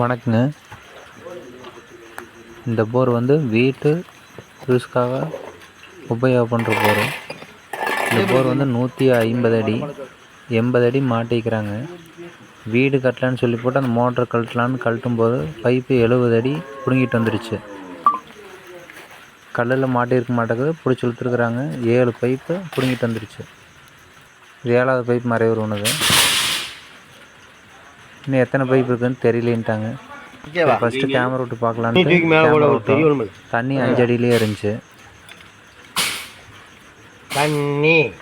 வணக்கங்க. இந்த போர் வந்து வீட்டு யூஸ்க்காக உபயோகம் பண்ணுற போர் இந்த போர் வந்து நூற்றி ஐம்பது அடி எண்பது அடி மாட்டிக்கிறாங்க. வீடு கட்டலான்னு சொல்லி போட்டு அந்த மோட்டர் கழட்டலான்னு கழட்டும் போது பைப்பு எழுபது அடி பிடுங்கிட்டு வந்துடுச்சு கல்லில் மாட்டியிருக்க மாட்டேங்குது பிடிச்சி இழுத்துருக்குறாங்க. ஏழு பைப்பு பிடுங்கிட்டு வந்துடுச்சு ஏழாவது பைப் மறைவு ஒன்று இன்னும் எத்தனை பைப் இருக்குன்னு தெரியலேன்ட்டாங்க. ஃபஸ்ட்டு கேமரா விட்டு. ஒன்று தண்ணி அஞ்சு அடியிலே இருந்துச்சு. தண்ணி.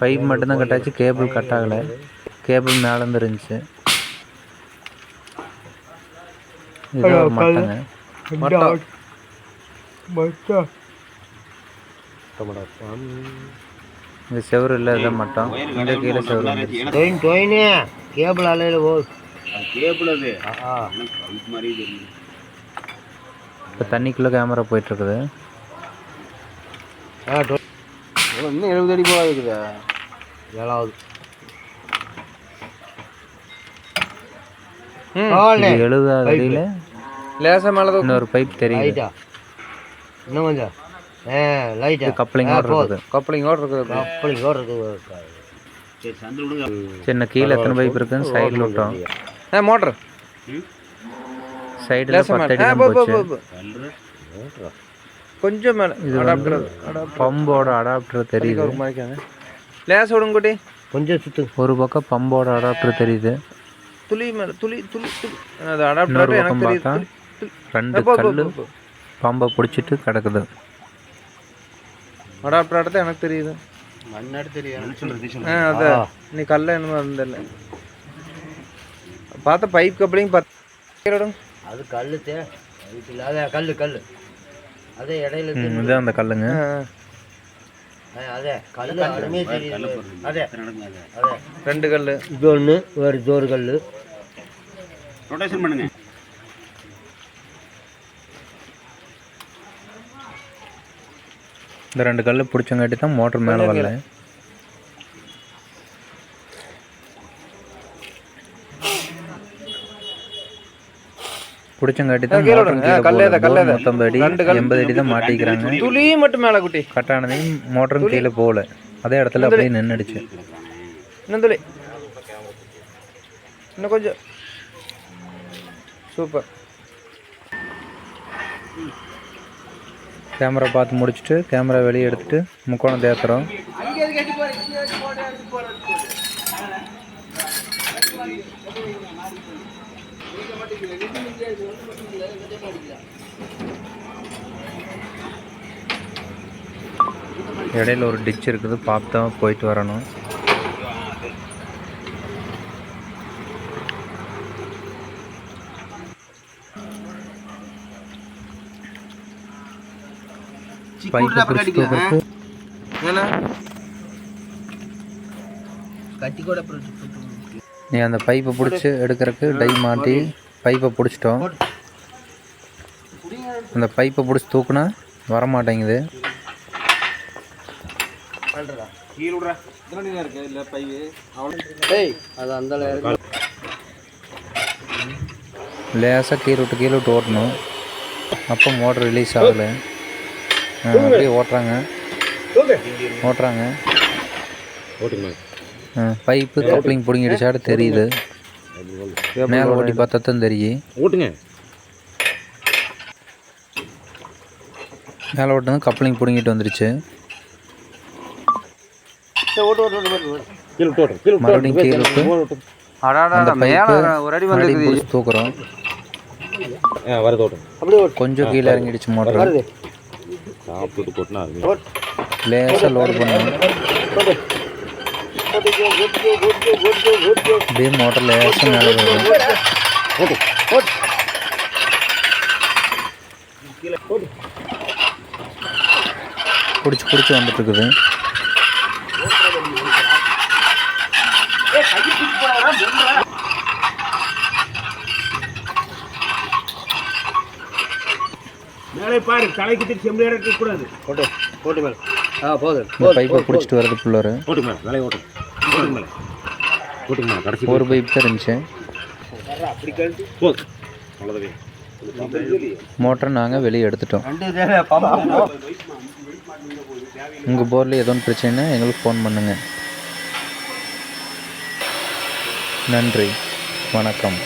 பைப் மட்டும்தான் கட்டாச்சு கேபிள் கட் ஆகலை. கேபிள் மேலேருந்து இருந்துச்சு. இது இந்த செவரு இல்லை இதான் மட்டம். இந்த கீழே செவரு டொயின் டொயினே. கேபிள் அலையில் போ. கேபிள் அது. மாதிரி இப்போ தண்ணிக்குள்ளே கேமரா போயிட்டுருக்குது. ஆ டொ- இன்னும் எழுபது அடி போக இருக்குதா. ஏழாவது. இது எழுபதாவது அடியில். லேசா மேலே இன்னொரு பைப் தெரியுது. லைட்டா இன்னும் கொஞ்சம். ஆ லைட்டா கப்ளிங்கோட இருக்குது. கப்ளிங்கோட இருக்குது. சரி சந்தில் விடுங்க. சின்ன கீழே எத்தனை பைப் இருக்குன்னு சைடில் விட்டோம். ஏ மோட்ரு. சைடில் பத்து அடி போச்சு. கொஞ்சம் மேலே. இது வந்து பம்போட அடாப்டர் தெரியுது. ஒரு மாதிரிக்காங்க லேசா விடுங்க குட்டி. கொஞ்சம் சுத்து. ஒரு பக்கம் பம்போட அடாப்டர் தெரியுது. துளி மேலே துளி துளி துளி. அது அடாப்டர் எனக்கு பக்கம் தெரியுது. ரெண்டு போ, போ, கல் போ, போ. பம்பை பிடிச்சிட்டு கிடக்குது. அடாப்டர் அடுத்து எனக்கு தெரியுது. மண்ணாடி தெரியும் சொல்றது ஆ அதான். நீ கல்ல என்னமோ இருந்தில்ல பார்த்த பைப் கப்ளிங் பத்து அது கல் தே அதுக்கு இல்ல அதே கல் கல் அதே இடையில. இதுதான் அந்த கல்லுங்க. அதே கல் அருமையே தெரியுது. அதே. அது. ரெண்டு கல் இது ஒன்று இது ஒரு கல் ரொட்டேஷன் பண்ணுங்க. இந்த ரெண்டு கல் பிடிச்சங்காட்டி தான் மோட்டர் மேலே வரல. பிடிச்சங்காட்டி தான். நூற்றம்பது அடி. எண்பது அடி தான் மாட்டிக்கிறாங்க. துளி மட்டும் மேலே குட்டி. கட்டானதையும் மோட்டரும் கீழே போகல அதே இடத்துல அப்படியே நின்றுடுச்சு இன்னும் துளி. இன்னும் கொஞ்சம். சூப்பர். கேமரா பார்த்து முடிச்சுட்டு கேமரா வெளியே எடுத்துகிட்டு முக்கோணம் தேத்துறோம் இடையில ஒரு டிச் இருக்குது. பார்த்து தான் போயிட்டு வரணும் பைப்பை பிடிச்சி தூக்குறதுக்கு ஏன்னா கட்டி கூட நீ அந்த பைப்பை பிடிச்சி எடுக்கிறதுக்கு டை மாட்டி பைப்பை பிடிச்சிட்டோம். அந்த பைப்பை பிடிச்சி தூக்குனா வர மாட்டேங்குது கீழே விட்றா. ஏய் அது அந்த இருக்கு. லேசாக கீழே விட்டு கீழே விட்டு ஓட்டணும். அப்போ மோட்டர் ரிலீஸ் ஆகலை. அப்படியே ஓட்டுறாங்க. ஓட்டுறாங்க. பைப்பு கப்ளிங் பிடுங்கிடுச்சாடு தெரியுது. மேலே ஓட்டி பார்த்தா தான் தெரியும் ஓட்டுங்க. மேலே ஓட்டுனது கப்ளிங் பிடுங்கிட்டு வந்துருச்சு. மறுபடியும் கீழே தூக்குறோம். கொஞ்சம் கீழே இறங்கிடுச்சு மோட்டர் சாப்பிட்டு போட்டுனா அது லேசாக லோடு பண்ணணும் அப்படியே மோட்டர் லேசாக மேலே பிடிச்சி பிடிச்சி வந்துட்டு இருக்குது மேலே பாரு தலைக்கு திருச்சி செம்பு இறக்க கூடாது. ஓட்டு ஓட்டு மேலே. ஆ போதும் பைப்பை பிடிச்சிட்டு வருது புள்ளரு ஓட்டு மேலே மேலே ஓட்டு. ஓட்டு மேலே. போட்டுக்கமா கடைசி ஒரு பைப் தான் இருந்துச்சு. போதும் அவ்வளோதாவே மோட்டரை நாங்கள் வெளியே எடுத்துட்டோம். உங்கள் போரில் ஏதோ ஒன்று பிரச்சனைனா எங்களுக்கு ஃபோன் பண்ணுங்கள் நன்றி. வணக்கம்.